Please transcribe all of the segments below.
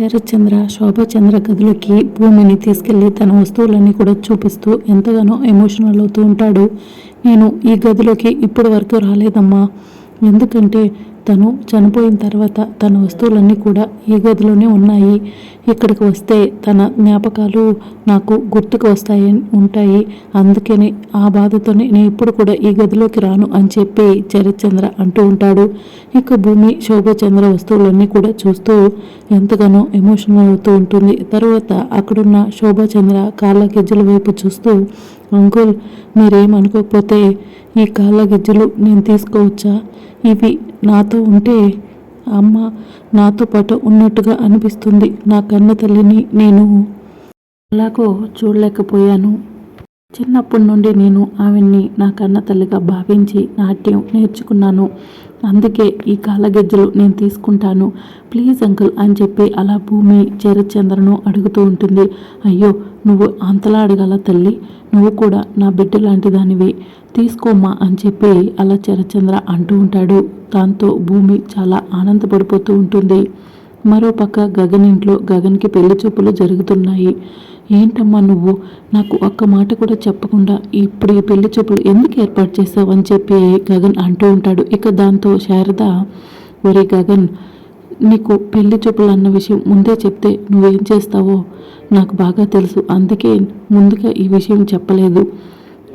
శరత్చంద్ర శోభచంద్ర గదిలోకి భూమిని తీసుకెళ్ళి తన వస్తువులన్నీ కూడా చూపిస్తూ ఎంతగానో ఎమోషనల్ అవుతూ ఉంటాడు. నేను ఈ గదిలోకి ఇప్పటి వరకు రాలేదమ్మా. ఎందుకంటే తను చనిపోయిన తర్వాత తన వస్తువులన్నీ కూడా ఈ గదిలోనే ఉన్నాయి. ఇక్కడికి వస్తే తన జ్ఞాపకాలు నాకు గుర్తుకు వస్తాయి ఉంటాయి. అందుకని ఆ బాధతోనే నేను ఇప్పుడు కూడా ఈ గదిలోకి రాను అని చెప్పి చరత్చంద్ర అంటూ ఉంటాడు. ఇక భూమి శోభచంద్ర వస్తువులన్నీ కూడా చూస్తూ ఎంతగానో ఎమోషనల్ అవుతూ ఉంటుంది. తర్వాత అక్కడున్న శోభచంద్ర కాళ్ళ గిజ్జల వైపు చూస్తూ అంకుల్ మీరేమనుకోకపోతే ఈ కాళ్ళ గిజ్జలు నేను తీసుకోవచ్చా? ఇవి నాతో ఉంటే అమ్మ నాతో పాటు ఉన్నట్టుగా అనిపిస్తుంది నా కన్న తల్లిని నేను. అలాగో చూడలేకపోయాను. చిన్నప్పటి నుండి నేను ఆవిడ్ని నా కన్న తల్లిగా భావించి నాట్యం నేర్చుకున్నాను. అందుకే ఈ కాళ్ళగెజ్జలు నేను తీసుకుంటాను. ప్లీజ్ అంకుల్ అని చెప్పి అలా భూమి చరచంద్రను అడుగుతూ ఉంటుంది. అయ్యో నువ్వు అంతలా అడగాల తల్లి? నువ్వు కూడా నా బిడ్డ లాంటి దానివి తీసుకోమ్మా అని చెప్పి అలా చరచంద్ర అంటూ ఉంటాడు. దాంతో భూమి చాలా ఆనందపడిపోతూ ఉంటుంది. మరోపక్క గగన్ ఇంట్లో గగన్కి పెళ్ళి చూపులు జరుగుతున్నాయి. ఏంటమ్మా నువ్వు? నాకు ఒక్క మాట కూడా చెప్పకుండా ఇప్పుడు ఈ పెళ్ళి చూపులు ఎందుకు ఏర్పాటు చేస్తావు అని చెప్పి గగన్ అంటూ ఉంటాడు. ఇక దాంతో శారద ఒరే గగన్ నీకు పెళ్ళి చూపులు అన్న విషయం ముందే చెప్తే నువ్వేం చేస్తావో నాకు బాగా తెలుసు. అందుకే ముందుగా ఈ విషయం చెప్పలేదు.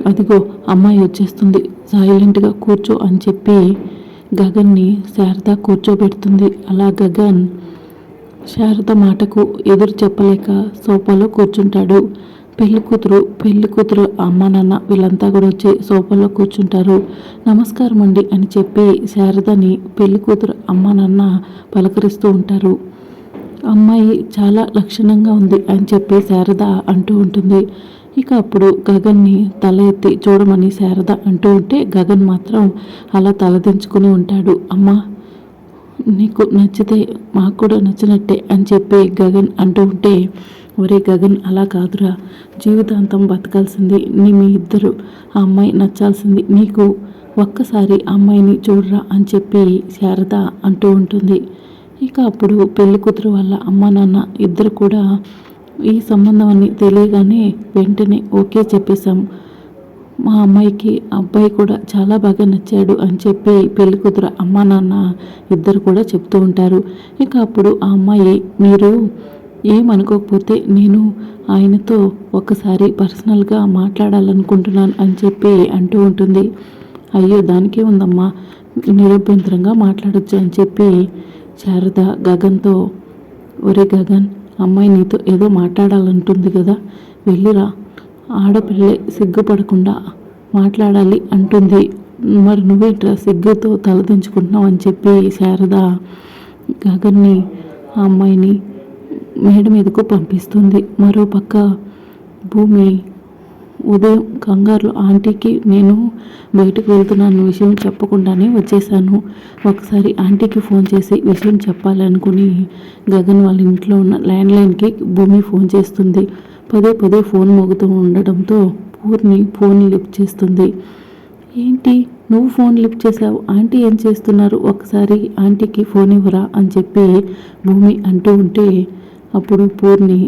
అదిగో అమ్మాయి వచ్చేస్తుంది. సైలెంట్గా కూర్చో అని చెప్పి గగన్ని శారద కూర్చోబెడుతుంది. అలా గగన్ శారద మాటకు ఎదురు చెప్పలేక సోఫాలో కూర్చుంటాడు. పెళ్ళి కూతురు పెళ్ళి కూతురు అమ్మ నాన్న వీళ్ళంతా కూడా వచ్చి సోఫాలో కూర్చుంటారు. నమస్కారం అండి అని చెప్పి శారదని పెళ్ళి కూతురు అమ్మ నాన్న పలకరిస్తూ ఉంటారు. అమ్మాయి చాలా లక్షణంగా ఉంది అని చెప్పి శారద అంటూ ఉంటుంది. ఇక అప్పుడు గగన్ని తల ఎత్తి చూడమని శారద అంటూ ఉంటే గగన్ మాత్రం అలా తలదించుకుని ఉంటాడు. అమ్మా నీకు నచ్చితే మాకు కూడా నచ్చినట్టే అని చెప్పి గగన్ అంటూ ఉంటే ఒరే గగన్ అలా కాదురా. జీవితాంతం బతకాల్సింది నీ మీ ఇద్దరు. ఆ అమ్మాయి నచ్చాల్సింది నీకు. ఒక్కసారి అమ్మాయిని చూడరా అని చెప్పి శారద అంటూ ఉంటుంది. ఇక అప్పుడు పెళ్ళి కూతురు వాళ్ళ అమ్మ నాన్న ఇద్దరు కూడా ఈ సంబంధం అని తెలియగానే వెంటనే ఓకే చెప్పేశాము మా అమ్మాయికి అబ్బాయి కూడా చాలా బాగా నచ్చాడు అని చెప్పి పెళ్ళి కూతురు అమ్మ నాన్న ఇద్దరు కూడా చెప్తూ ఉంటారు. ఇక అప్పుడు ఆ అమ్మాయి మీరు ఏమనుకోకపోతే నేను ఆయనతో ఒకసారి పర్సనల్గా మాట్లాడాలనుకుంటున్నాను అని చెప్పి అంటూ ఉంటుంది. అయ్యో దానికే ఉందమ్మా నిరభ్యంతరంగా మాట్లాడొచ్చు అని చెప్పి శారద గగన్తో ఒరే గగన్ అమ్మాయి నీతో ఏదో మాట్లాడాలంటుంది కదా వెళ్ళిరా ఆడపిల్లే సిగ్గుపడకుండా మాట్లాడాలి అంటుంది. మరి నువ్వేట్రా సిగ్గుతో తలదించుకుంటున్నావు అని చెప్పి శారద గగన్ని ఆ అమ్మాయిని మేడ మీదకు పంపిస్తుంది. మరో పక్క భూమి ఉదయం కంగారులో ఆంటీకి నేను బయటకు వెళ్తున్నాను విషయం చెప్పకుండానే వచ్చేసాను ఒకసారి ఆంటీకి ఫోన్ చేసి విషయం చెప్పాలనుకుని గగన్ వాళ్ళ ఇంట్లో ఉన్న ల్యాండ్లైన్కి భూమి ఫోన్ చేస్తుంది. పదే పదే ఫోన్ మోగుతూ ఉండడంతో పూర్ణి ఫోన్ లిఫ్ట్ చేస్తుంది. ఏంటి? నువ్వు ఫోన్ లిఫ్ట్ చేసావు ఆంటీ ఏం చేస్తున్నారు? ఒకసారి ఆంటీకి ఫోన్ ఇవ్వరా? అని చెప్పి భూమి అంటూ ఉంటే అప్పుడు పూర్ణి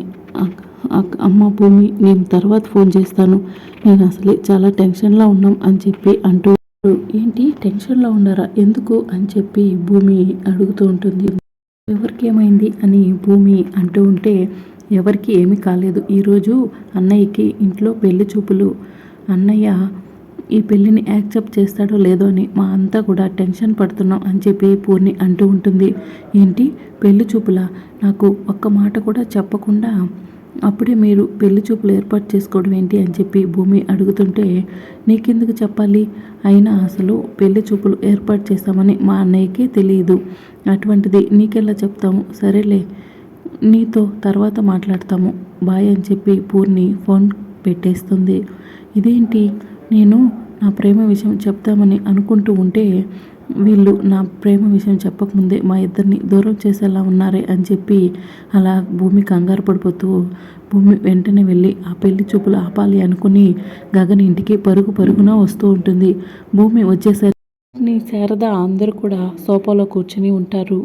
అమ్మ భూమి నేను తర్వాత ఫోన్ చేస్తాను. నేను అసలే చాలా టెన్షన్లో ఉన్నాం అని చెప్పి అంటూ ఏంటి? టెన్షన్లో ఉన్నారా ఎందుకు? అని చెప్పి భూమి అడుగుతూ ఉంటుంది. ఎవరికి ఏమైంది అని భూమి అంటూ ఉంటే ఎవరికి ఏమీ కాలేదు. ఈరోజు అన్నయ్యకి ఇంట్లో పెళ్ళి చూపులు. అన్నయ్య ఈ పెళ్ళిని యాక్సెప్ట్ చేస్తాడో లేదో అని మా అంతా కూడా టెన్షన్ పడుతున్నాం అని చెప్పి పూర్ణి అంటూ ఉంటుంది. ఏంటి? పెళ్ళి చూపులా? నాకు ఒక్క మాట కూడా చెప్పకుండా అప్పుడే మీరు పెళ్ళి చూపులు ఏర్పాటు చేసుకోవడం ఏంటి అని చెప్పి భూమి అడుగుతుంటే నీకెందుకు చెప్పాలి? అయినా అసలు పెళ్ళి చూపులు ఏర్పాటు చేస్తామని మా అన్నయ్యకే తెలియదు. అటువంటిది నీకెలా చెప్తాము? సరేలే. నీతో తర్వాత మాట్లాడతాము. బాయ్ అని చెప్పి పూర్ణి ఫోన్ పెట్టేస్తుంది. ఇదేంటి? నేను నా ప్రేమ విషయం చెప్తామని అనుకుంటూ ఉంటే వీళ్ళు నా ప్రేమ విషయం చెప్పకముందే మా ఇద్దరిని దూరం చేసేలా ఉన్నారే అని చెప్పి అలా భూమి కంగారు పడిపోతూ భూమి వెంటనే వెళ్ళి ఆ పెళ్ళి చూపులు ఆపాలి అనుకుని గగన్ ఇంటికి పరుగు పరుగున వస్తూ ఉంటుంది. భూమి వచ్చేసరికి శారద అందరూ కూడా సోఫాలో కూర్చుని ఉంటారు.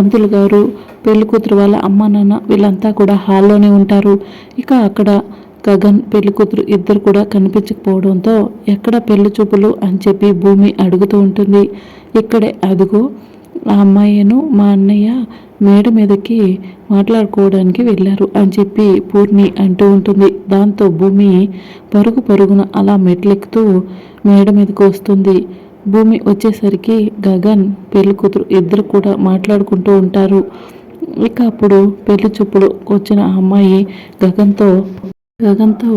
పంతులు గారు పెళ్ళి కూతురు వాళ్ళ అమ్మ నాన్న వీళ్ళంతా కూడా హాల్లోనే ఉంటారు. ఇక అక్కడ గగన్ పెళ్ళి కూతురు ఇద్దరు కూడా కనిపించకపోవడంతో ఎక్కడ పెళ్ళి చూపులు అని చెప్పి భూమి అడుగుతూ ఉంటుంది. ఇక్కడే అదుగో ఆ అమ్మాయిను మా అన్నయ్య మేడ మీదకి మాట్లాడుకోవడానికి వెళ్ళారు అని చెప్పి పూర్ణి అంటూ ఉంటుంది. దాంతో భూమి పరుగు పరుగున అలా మెట్లెక్కుతూ మేడ మీదకి వస్తుంది. భూమి వచ్చేసరికి గగన్ పెళ్ళి కూతురు ఇద్దరు కూడా మాట్లాడుకుంటూ ఉంటారు. ఇక అప్పుడు పెళ్ళి చూపుడు వచ్చిన అమ్మాయి గగన్తో గగన్తో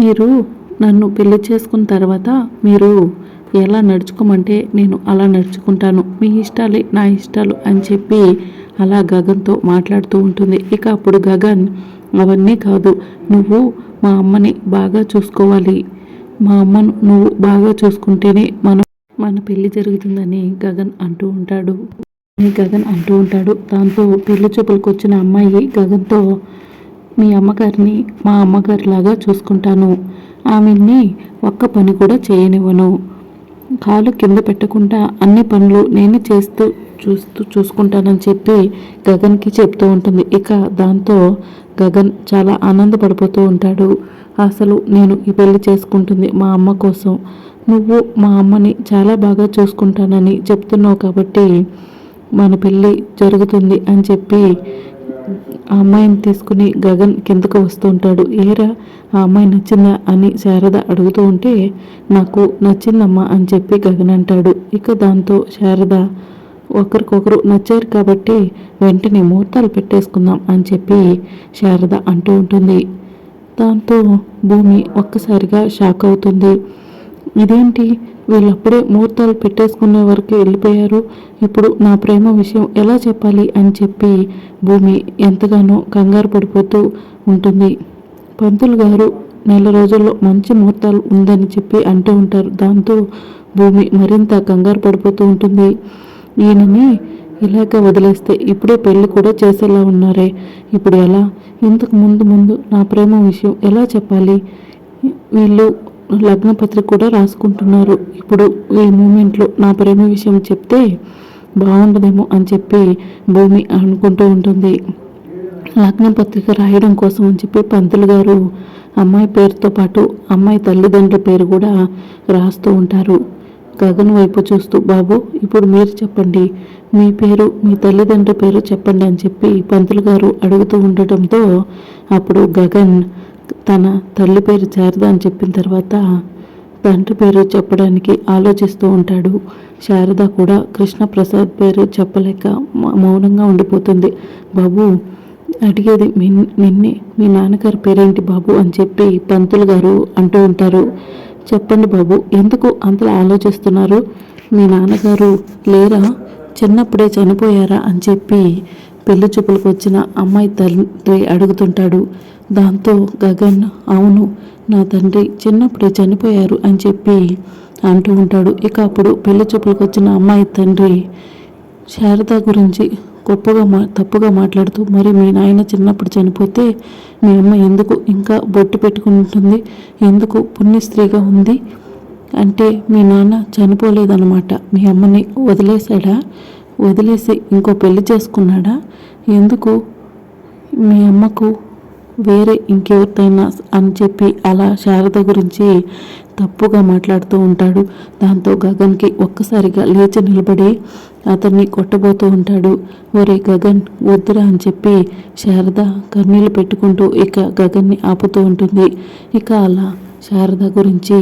మీరు నన్ను పెళ్ళి చేసుకున్న తర్వాత మీరు ఎలా నడుచుకోమంటే నేను అలా నడుచుకుంటాను. మీ ఇష్టాలే నా ఇష్టాలు అని చెప్పి అలా గగన్తో మాట్లాడుతూ ఉంటుంది. ఇక అప్పుడు గగన్ అవన్నీ కాదు నువ్వు మా అమ్మని బాగా చూసుకోవాలి. మా అమ్మను నువ్వు బాగా చూసుకుంటేనే మనం మన పెళ్ళి జరుగుతుందని గగన్ అంటూ ఉంటాడు. అని గగన్ అంటూ ఉంటాడు. దాంతో పెళ్ళి చూపులకు వచ్చిన అమ్మాయి గగన్తో మీ అమ్మగారిని మా అమ్మగారిలాగా చూసుకుంటాను. ఆమెని ఒక్క పని కూడా చేయనివ్వను. కాలు కింద పెట్టకుండా అన్ని పనులు నేనే చేస్తూ చూస్తూ చూసుకుంటానని చెప్పి గగన్కి చెప్తూ ఉంటుంది. ఇక దాంతో గగన్ చాలా ఆనందపడిపోతూ ఉంటాడు. అసలు నేను ఈ పెళ్ళి చేసుకుంటుంది మా అమ్మ కోసం. నువ్వు మా అమ్మని చాలా బాగా చూసుకుంటానని చెప్తున్నావు కాబట్టి మన పెళ్ళి జరుగుతుంది అని చెప్పి ఆ అమ్మాయిని తీసుకుని గగన్ కిందకు వస్తూ ఉంటాడు. ఏరా ఆ అమ్మాయి నచ్చిందా అని శారద అడుగుతూ ఉంటే నాకు నచ్చిందమ్మా అని చెప్పి గగన్ అంటాడు. ఇక దాంతో శారద ఒకరికొకరు నచ్చారు కాబట్టి వెంటనే ముహూర్తాలు పెట్టేసుకుందాం అని చెప్పి శారద అంటూ ఉంటుంది. దాంతో భూమి ఒక్కసారిగా షాక్ అవుతుంది. ఇదేంటి? వీళ్ళప్పుడే ముహూర్తాలు పెట్టేసుకునే వరకు వెళ్ళిపోయారు. ఇప్పుడు నా ప్రేమ విషయం ఎలా చెప్పాలి అని చెప్పి భూమి ఎంతగానో కంగారు పడిపోతూ ఉంటుంది. పంతులు గారు నెల రోజుల్లో మంచి ముహూర్తాలు ఉందని చెప్పి అంటూ ఉంటారు. దాంతో భూమి మరింత కంగారు పడిపోతూ ఉంటుంది. ఈయనని ఇలాగ వదిలేస్తే ఇప్పుడే పెళ్ళి కూడా చేసేలా ఉన్నారే. ఇప్పుడు ఎలా? ఇంతకు ముందు ముందు నా ప్రేమ విషయం ఎలా చెప్పాలి? వీళ్ళు లగ్న పత్రిక కూడా రాసుకుంటున్నారు. ఇప్పుడు ఈ మూమెంట్లో నా ప్రేమ విషయం చెప్తే బాగుండదేమో అని చెప్పి భూమి అనుకుంటూ ఉంటుంది. లగ్న పత్రిక రాయడం కోసం అని చెప్పి పంతులు గారు అమ్మాయి పేరుతో పాటు అమ్మాయి తల్లిదండ్రుల పేరు కూడా రాస్తూ ఉంటారు. గగన్ వైపు చూస్తూ బాబు ఇప్పుడు మీరు చెప్పండి. మీ పేరు మీ తల్లిదండ్రుల పేరు చెప్పండి అని చెప్పి పంతులు గారు అడుగుతూ ఉండటంతో అప్పుడు గగన్ తన తల్లి పేరు శారద అని చెప్పిన తర్వాత తండ్రి పేరు చెప్పడానికి ఆలోచిస్తూ ఉంటాడు. శారద కూడా కృష్ణప్రసాద్ పేరు చెప్పలేక మౌనంగా ఉండిపోతుంది. బాబు అడిగేది నిన్నే మీ నాన్నగారి పేరేంటి బాబు? అని చెప్పి పంతులు గారు అంటూ ఉంటారు. చెప్పండి బాబు ఎందుకు అంతలా ఆలోచిస్తున్నారు? మీ నాన్నగారు లేరా? చిన్నప్పుడే చనిపోయారా? అని చెప్పి పెళ్ళి చూపులకు వచ్చిన అమ్మాయి తండ్రి అడుగుతుంటాడు. దాంతో గగన్ అవును నా తండ్రి చిన్నప్పుడే చనిపోయారు అని చెప్పి అంటూ ఉంటాడు. ఇక అప్పుడు పెళ్ళి చూపులకు వచ్చిన అమ్మాయి తండ్రి శారద గురించి గొప్పగా మా తప్పుగా మాట్లాడుతూ మరి మీ నాయన చిన్నప్పుడు చనిపోతే మీ అమ్మ ఎందుకు ఇంకా బొట్టు పెట్టుకుంటుంది? ఎందుకు పుణ్యస్త్రీగా ఉంది? అంటే మీ నాన్న చనిపోలేదన్నమాట. మీ అమ్మని వదిలేశాడా? వదిలేసి ఇంకో పెళ్ళి చేసుకున్నాడా? ఎందుకు మీ అమ్మకు వేరే ఇంకెవరితైనా అని చెప్పి అలా శారద గురించి తప్పుగా మాట్లాడుతూ ఉంటాడు. దాంతో గగన్కి ఒక్కసారిగా లేచి నిలబడి అతన్ని కొట్టబోతూ ఉంటాడు. ఒరే గగన్ వద్దురా అని చెప్పి శారద కన్నీళ్ళు పెట్టుకుంటూ ఇక గగన్ని ఆపుతూ ఉంటుంది. ఇక అలా శారద గురించి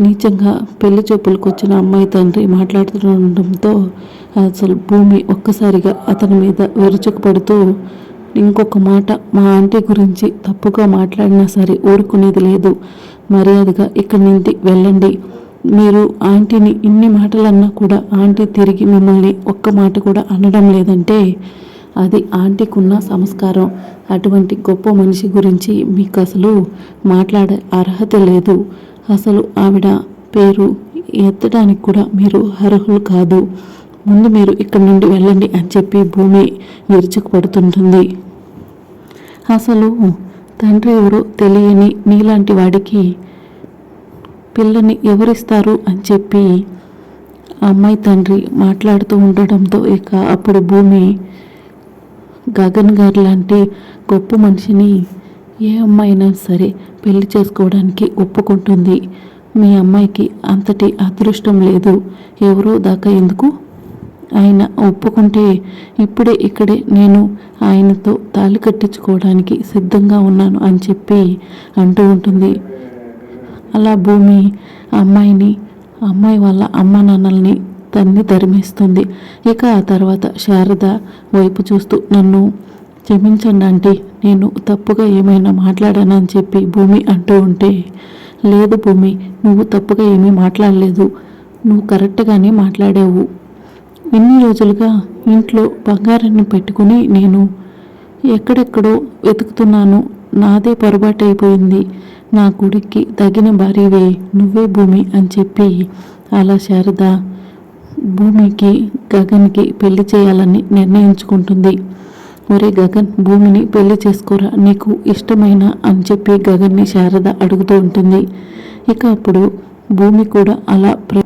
నీచంగా పెళ్ళి చూపులకు వచ్చిన అమ్మాయి తండ్రి మాట్లాడుతుండటంతో అసలు భూమి ఒక్కసారిగా అతని మీద విరుచుకుపడుతూ ఇంకొక మాట మా ఆంటీ గురించి తప్పుగా మాట్లాడినా సరే ఊరుకునేది లేదు. మర్యాదగా ఇక్కడి నుండి వెళ్ళండి. మీరు ఆంటీని ఇన్ని మాటలన్నా కూడా ఆంటీ తిరిగి మిమ్మల్ని ఒక్క మాట కూడా అనడం లేదంటే అది ఆంటీకున్న సంస్కారం. అటువంటి గొప్ప మనిషి గురించి మీకు అసలు మాట్లాడే అర్హత లేదు. అసలు ఆవిడ పేరు ఎత్తడానికి కూడా మీరు అర్హులు కాదు. ముందు మీరు ఇక్కడి నుండి వెళ్ళండి అని చెప్పి భూమి విరుచుకుపడుతుంటుంది. అసలు తండ్రి ఎవరో తెలియని నీలాంటి వాడికి పిల్లని ఎవరిస్తారు అని చెప్పి అమ్మాయి తండ్రి మాట్లాడుతూ ఉండడంతో ఇక అప్పుడు భూమి గగన్ గారు లాంటి గొప్ప మనిషిని ఏ అమ్మాయినా సరే పెళ్ళి చేసుకోవడానికి ఒప్పుకుంటుంది. మీ అమ్మాయికి అంతటి అదృష్టం లేదు. ఎవరో దాకా ఎందుకు? ఆయన ఒప్పుకుంటే ఇప్పుడే ఇక్కడే నేను ఆయనతో తాళి కట్టించుకోవడానికి సిద్ధంగా ఉన్నాను అని చెప్పి అంటూ ఉంటుంది. అలా భూమి అమ్మాయిని అమ్మాయి వాళ్ళ అమ్మ నాన్నల్ని తన్ని ధర్మిస్తుంది ఇక ఆ తర్వాత శారద వైపు చూస్తూ నన్ను క్షమించండి అంటే నేను తప్పుగా ఏమైనా మాట్లాడానని చెప్పి భూమి అంటూ ఉంటే లేదు భూమి నువ్వు తప్పుగా ఏమీ మాట్లాడలేదు. నువ్వు కరెక్ట్గానే మాట్లాడావు. ఇన్ని రోజులుగా ఇంట్లో బంగారాన్ని పెట్టుకుని నేను ఎక్కడెక్కడో వెతుకుతున్నాను. నాదే పొరపాటు అయిపోయింది. నా గుడికి తగిన భార్యవే నువ్వే భూమి అని చెప్పి అలా శారద భూమికి గగన్కి పెళ్ళి చేయాలని నిర్ణయించుకుంటుంది. ఒరే గగన్ భూమిని పెళ్ళి చేసుకోరా నీకు ఇష్టమైన అని చెప్పి గగన్ని శారద అడుగుతూ ఉంటుంది. ఇక అప్పుడు భూమి కూడా అలా ప్ర